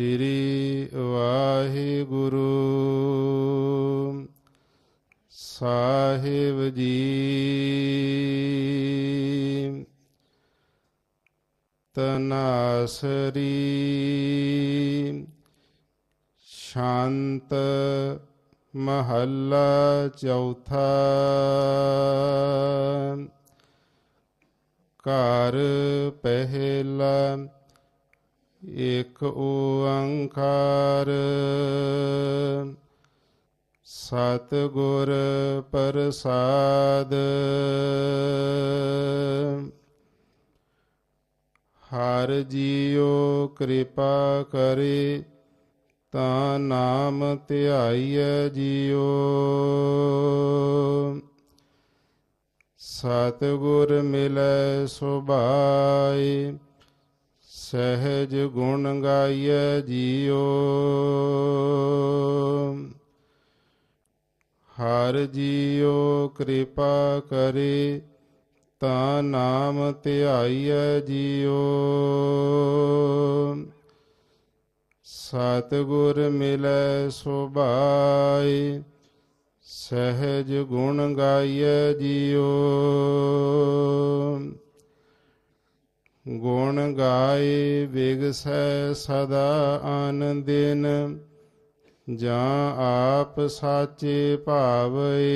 ਸ੍ਰੀ ਵਾਹਿਗੁਰੂ। ਸਾਹਿਬ ਜੀ। ਤਨਾਸਰੀ। ਸ਼ਾਂਤ ਮਹੱਲਾ ਚੌਥਾ। ਘਰ ਪਹਿਲਾ ਇਕ ਓੰਕਾਰ। ਸਤ ਗੁਰ ਪ੍ਰਸਾਦ। ਹਰ ਜੀਉ ਕਿਰਪਾ ਕਰੇ, ਤਾਂ ਨਾਮ ਧਿਆਈਐ ਜੀਉ। ਸਤ ਗੁਰ ਮਿਲੈ ਸੁਭਾਈ ਸਹਿਜ ਗੁਣ ਗਾਈਐ ਜੀਉ। ਹਰ ਜੀਉ ਕਿਰਪਾ ਕਰੇ, ਤਾਂ ਨਾਮ ਧਿਆਈਐ ਜੀਉ। ਸਤ ਗੁਰ ਮਿਲੈ ਸੁਭਾਈ ਸਹਿਜ ਗੁਣ ਗਾਈਐ ਜੀਉ। ਗੁਣ ਗਾਏ ਵਿਗਸੈ ਸਦਾ ਆਨੰਦਿਨ, ਜਾਂ ਆਪ ਸਾਚੇ ਭਾਵਏ।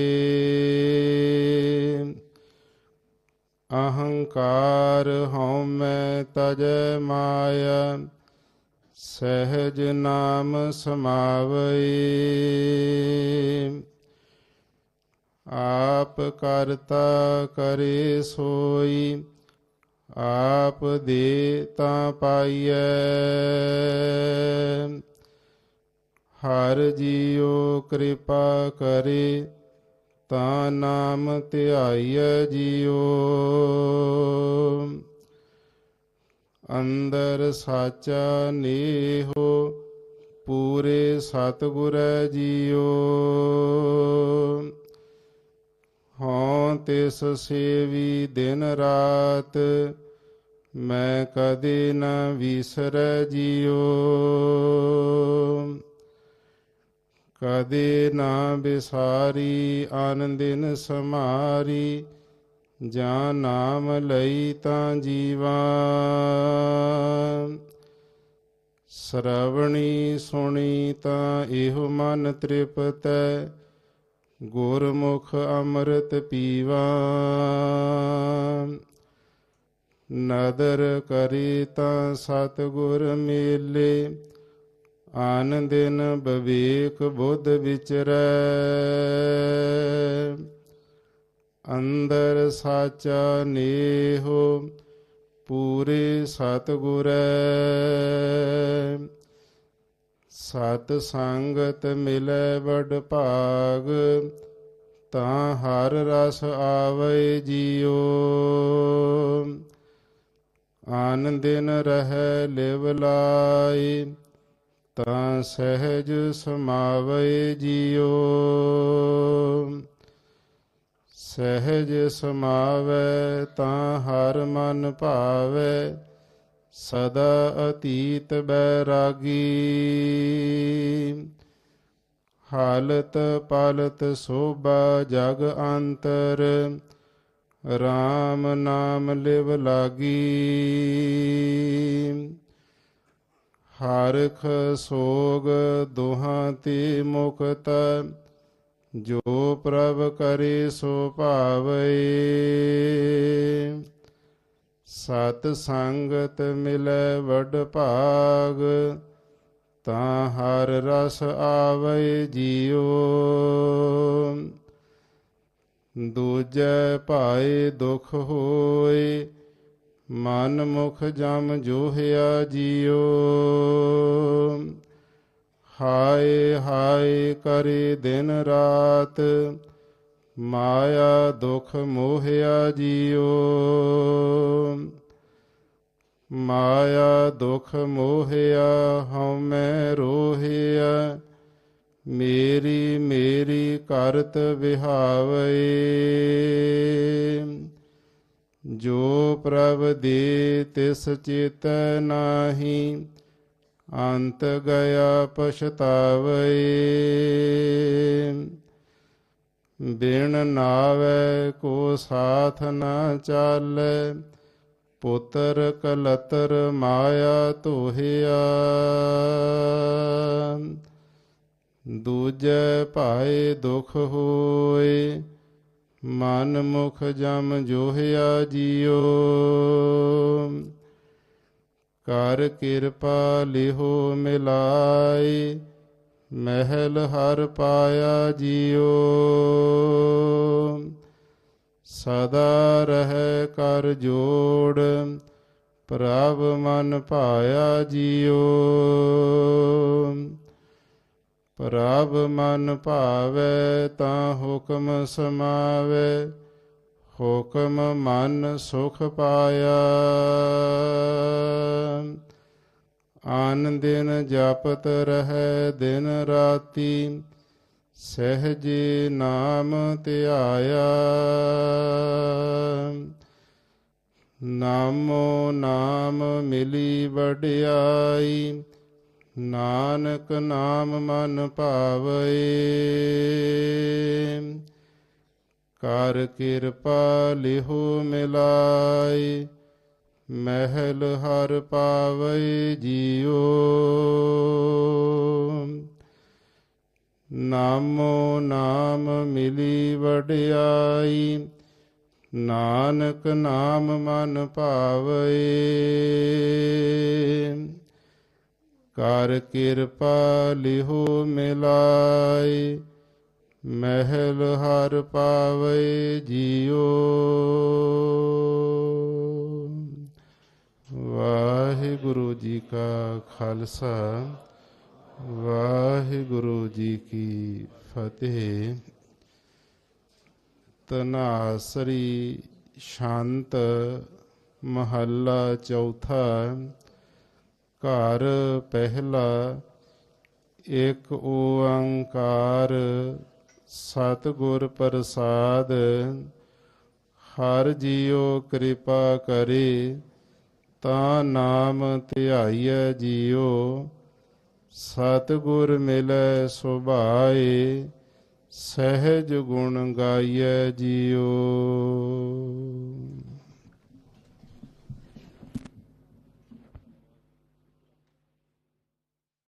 ਅਹੰਕਾਰ ਹਉਮੈ ਤਜੈ ਮਾਇਆ, ਸਹਿਜ ਨਾਮ ਸਮਾਵਈ ਆਪ ਕਰਤਾ ਕਰੇ ਸੋਈ ਆਪ ਦੇ ਤਾਂ ਪਾਈਐ। ਹਰ ਜੀਉ ਕਿਰਪਾ ਕਰੇ, ਤਾਂ ਨਾਮ ਧਿਆਈਐ ਜੀਉ। ਅੰਦਰ ਸਾਚਾ ਨੇਹੋ, ਪੂਰੇ ਸਤਿਗੁਰੈ ਜੀਉ। ਹਾਂ ਤਿਸ ਸੇਵੀ ਦਿਨ ਰਾਤ ਮੈਂ ਕਦੇ ਨਾ ਵਿਸਰੈ ਜੀਉ ਕਦੇ ਨਾ ਬਿਸਾਰੀ ਆਨੰਦਿਨ ਸਮਾਰੀ, ਜਾਂ ਨਾਮ ਲਈ ਤਾਂ ਜੀਵਾ। ਸਰਵਣੀ ਸੁਣੀ ਤਾਂ ਇਹੋ ਮਨ ਤ੍ਰਿਪਤੈ, ਗੁਰਮੁਖ ਅੰਮ੍ਰਿਤ ਪੀਵਾ। ਨਦਰ ਕਰੀ ਤਾਂ ਸਤਿਗੁਰ ਮੇਲੇ, ਆਨੰਦਿਨ ਬਵੇਕ ਬੁੱਧ ਵਿਚਰੈ। ਅੰਦਰ ਸਾਚਾ ਨੇਹੋ, ਪੂਰੇ ਸਤਿਗੁਰੈ। ਸਤ ਸੰਗਤ ਮਿਲੈ ਵਡ ਭਾਗ, ਤਾਂ ਹਰ ਰਸ ਆਵੇ ਜੀਓ। ਆਨੰਦਿਨ ਰਹਿ ਲਿਵ ਲਾਈ, ਤਾਂ ਸਹਿਜ ਸਮਾਵੈ ਜੀਉ। ਸਹਿਜ ਸਮਾਵੈ ਤਾਂ ਹਰ ਮਨ ਭਾਵੈ, ਸਦਾ ਅਤੀਤ ਬੈਰਾਗੀ। ਹਾਲਤ ਪਾਲਤ ਸੋਭਾ ਜਗ ਅੰਤਰ RAM ਨਾਮ ਲਿਵ ਲਾਗੀ। ਹਰਖ ਸੋਗ ਦੋਹਾਂ ਤੇ ਮੁਕਤ, ਜੋ ਪ੍ਰਭ ਕਰੇ ਸੋ ਭਾਵੈ। ਸਤ ਸੰਗਤ ਮਿਲੈ ਵਡ ਭਾਗ, ਤਾਂ ਹਰ ਰਸ ਆਵੈ ਜੀਉ। ਦੂਜੈ ਭਾਏ ਦੁਖ ਹੋਏ, ਮਨ ਮੁਖ ਜਮ ਜੋਹਿਆ ਜੀਉ ਹਾਏ ਹਾਏ ਕਰੇ ਦਿਨ ਰਾਤ, ਮਾਇਆ ਦੁਖ ਮੋਹਿਆ ਜੀਉ ਮਾਇਆ ਦੁਖ ਮੋਹਿਆ ਹਉਮੈ ਰੋਹਿਆ ਮੇਰੀ ਮੇਰੀ ਕਰਤ ਵਿਹਾਵੈ। ਜੋ ਪ੍ਰਭ ਦੇ ਤਿਸ ਚੇਤ ਨਾਹੀ, ਅੰਤ ਗਿਆ ਪਛਤਾਵੈ। ਬਿਨ ਨਾਵੇ ਕੋ ਸਾਥ ਨਾ ਚਾਲੈ, ਪੁੱਤਰ ਕਲਤਰ ਮਾਇਆ ਤੋਹਿਆ ਦੂਜੈ ਭਾਏ ਦੁਖ ਹੋਏ ਮਨ ਮੁਖ ਜਮ ਜੋਹਿਆ ਜੀਓ। ਕਰ ਕਿਰਪਾ ਲਿਹੋ ਮਿਲਾਈ ਮਹਿਲ ਹਰ ਪਾਇਆ ਜੀਓ। ਸਦਾ ਰਹਿ ਕਰ ਜੋੜ, ਪ੍ਰਭ ਮਨ ਪਾਇਆ ਜੀਓ। ਪ੍ਰਭ ਮਨ ਭਾਵੇ ਤਾਂ ਹੁਕਮ ਸਮਾਵੇ, ਹੁਕਮ ਮਨ ਸੁਖ ਪਾਇਆ। ਆਨ ਦਿਨ ਜਪਤ ਰਹੈ ਦਿਨ ਰਾਤੀ, ਸਹਿਜੇ ਨਾਮ ਧਿਆਇਆ। ਨਾਮੋ ਨਾਮ ਮਿਲੀ ਵਡਿਆਈ ਨਾਨਕ ਨਾਮ ਮਨ ਭਾਵੈ। ਕਰ ਕਿਰਪਾ ਲਿਹੋ ਮਿਲਾਈ ਮਹਿਲ ਹਰ ਪਾਵੈ ਜੀਉ। ਨਾਮੋ ਨਾਮ ਮਿਲੀ ਵਡਿਆਈ, ਨਾਨਕ ਨਾਮ ਮਨ ਭਾਵੈ। ਕਰ ਕਿਰਪਾ ਲਿਹੋ ਮਿਲਾਈ ਮਹਿਲ ਹਰ ਪਾਵੈ ਜੀਉ ਵਾਹਿਗੁਰੂ ਜੀ ਕਾ ਖਾਲਸਾ ਵਾਹਿਗੁਰੂ ਜੀ ਕੀ ਫਤਿਹ ਤਨਾਸਰੀ ਸ਼ਾਂਤ ਮਹੱਲਾ ਚੌਥਾ ਘਰ ਪਹਿਲਾ ਇੱਕ ਓੰਕਾਰ ਸਤਿਗੁਰ ਪ੍ਰਸਾਦ, ਹਰ ਜੀਉ ਕਿਰਪਾ ਕਰੇ, ਤਾਂ ਨਾਮ ਧਿਆਈਐ ਜੀਉ, ਸਤਿਗੁਰ ਮਿਲੈ ਸੁਭਾਏ, ਸਹਿਜ ਗੁਣ ਗਾਈਐ ਜੀਉ।